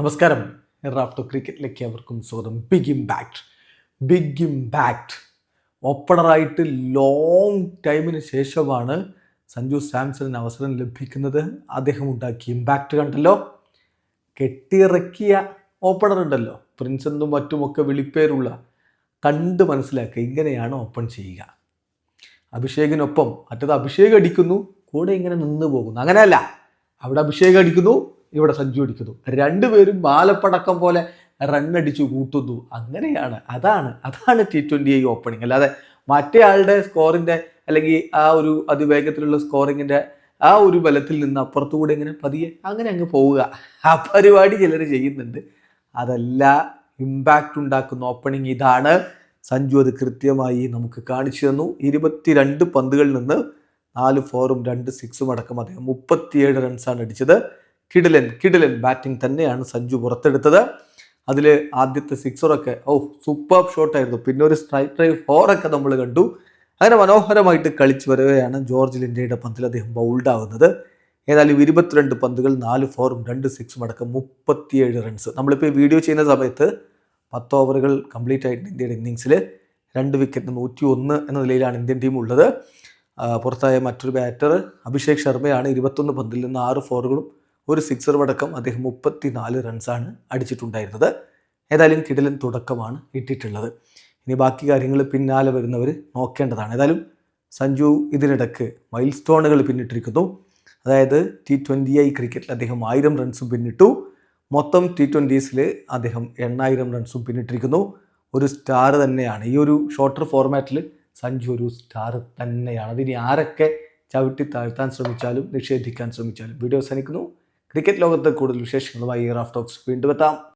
നമസ്കാരം. റാഫ്റ്റോ ക്രിക്കറ്റിലേക്ക് അവർക്കും സ്വാഗതം. ബിഗ് ഇമ്പാക്റ്റ് ബിഗ് ഇമ്പാക്റ്റ് ഓപ്പണറായിട്ട് ലോങ് ടൈമിന് ശേഷമാണ് സഞ്ജു സാംസണിന് അവസരം ലഭിക്കുന്നത്. അദ്ദേഹം ഉണ്ടാക്കിയ ഇമ്പാക്റ്റ് കണ്ടല്ലോ. കെട്ടിയിറക്കിയ ഓപ്പണർ ഉണ്ടല്ലോ. പ്രിൻസ് എന്നും മറ്റുമൊക്കെ വിളിപ്പേരുള്ള. കണ്ട് മനസ്സിലാക്കുക ഇങ്ങനെയാണ് ഓപ്പൺ ചെയ്യുക. അഭിഷേകിനൊപ്പം മറ്റത് അഭിഷേക് അടിക്കുന്നു. കൂടെ ഇങ്ങനെ നിന്ന് പോകുന്നു. അങ്ങനെയല്ല. അവിടെ അഭിഷേക് അടിക്കുന്നു. ഇവിടെ സഞ്ജു അടിക്കുന്നു രണ്ടുപേരും ബാലപ്പടക്കം പോലെ റണ്ണടിച്ചു കൂട്ടുന്നു. അങ്ങനെയാണ്. അതാണ്. അതാണ് ടി ട്വന്റി ഐ ഓപ്പണിംഗ് അല്ലാതെ മറ്റേ ആളുടെ സ്കോറിന്റെ അല്ലെങ്കിൽ ആ ഒരു അതിവേഗത്തിലുള്ള സ്കോറിങ്ങിന്റെ ആ ഒരു ബലത്തിൽ നിന്ന് അപ്പുറത്തുകൂടെ ഇങ്ങനെ പതിയെ അങ്ങനെ അങ്ങ് പോവുക. ആ പരിപാടി ചിലർ ചെയ്യുന്നുണ്ട്. അതല്ല ഇമ്പാക്റ്റ് ഉണ്ടാക്കുന്ന ഓപ്പണിംഗ് ഇതാണ്. സഞ്ജു അത് കൃത്യമായി നമുക്ക് കാണിച്ചു തന്നു. ഇരുപത്തിരണ്ട് പന്തുകളിൽ നിന്ന് നാല് ഫോറും രണ്ട് സിക്സും അടക്കം അദ്ദേഹം മുപ്പത്തിയേഴ് റൺസാണ് അടിച്ചത്. കിടിലൻ കിടിലൻ ബാറ്റിംഗ് തന്നെയാണ് സഞ്ജു പുറത്തെടുത്തത്. അതിൽ ആദ്യത്തെ സിക്സറൊക്കെ ഓ സൂപ്പർ ഷോട്ടായിരുന്നു പിന്നെ ഒരു സ്ട്രൈക്ക് ഡ്രൈവ് ഫോറൊക്കെ നമ്മൾ കണ്ടു. അങ്ങനെ മനോഹരമായിട്ട് കളിച്ചു വരവെയാണ് ജോർജ് ലിൻഡയുടെ പന്തിൽ അദ്ദേഹം ബൗൾഡ് ആവുന്നത്. ഏതായാലും ഇരുപത്തിരണ്ട് പന്തുകൾ നാല് ഫോറും രണ്ട് സിക്സും അടക്കം മുപ്പത്തിയേഴ് റൺസ് നമ്മളിപ്പോൾ വീഡിയോ ചെയ്യുന്ന സമയത്ത് പത്ത് ഓവറുകൾ കംപ്ലീറ്റ് ആയിട്ട് ഇന്ത്യയുടെ ഇന്നിങ്സിൽ രണ്ട് വിക്കറ്റ് നൂറ്റി ഒന്ന് എന്ന നിലയിലാണ് ഇന്ത്യൻ ടീം ഉള്ളത്. പുറത്തായ മറ്റൊരു ബാറ്റർ അഭിഷേക് ശർമ്മയാണ് ഇരുപത്തൊന്ന് പന്തിൽ നിന്ന് ആറ് ഫോറുകളും ഒരു സിക്സർ അടക്കം അദ്ദേഹം മുപ്പത്തി നാല് റൺസാണ് അടിച്ചിട്ടുണ്ടായിരുന്നത്. ഏതായാലും കിടിലൻ തുടക്കമാണ് ഇട്ടിട്ടുള്ളത് ഇനി ബാക്കി കാര്യങ്ങൾ പിന്നാലെ വരുന്നവർ നോക്കേണ്ടതാണ്. ഏതായാലും സഞ്ജു ഇതിനിടക്ക് മൈൽ സ്റ്റോണുകൾ പിന്നിട്ടിരിക്കുന്നു. അതായത് ടി ട്വന്റി ഐ ക്രിക്കറ്റിൽ അദ്ദേഹം ആയിരം റൺസും പിന്നിട്ടു. മൊത്തം ടി ട്വന്റീസിൽ അദ്ദേഹം എണ്ണായിരം റൺസും പിന്നിട്ടിരിക്കുന്നു. ഒരു സ്റ്റാർ തന്നെയാണ്. ഈ ഒരു ഷോർട്ടർ ഫോർമാറ്റിൽ സഞ്ജു ഒരു സ്റ്റാർ തന്നെയാണ്. അതിനി ആരൊക്കെ ചവിട്ടി താഴ്ത്താൻ ശ്രമിച്ചാലും നിഷേധിക്കാൻ ശ്രമിച്ചാലും. വീഡിയോ അവസാനിക്കുന്നു. ക്രിക്കറ്റ് ലോകത്ത് കൂടുതൽ വിശേഷങ്ങളുമായി റാഫ് ടോക്സ് വീണ്ടും എത്താം.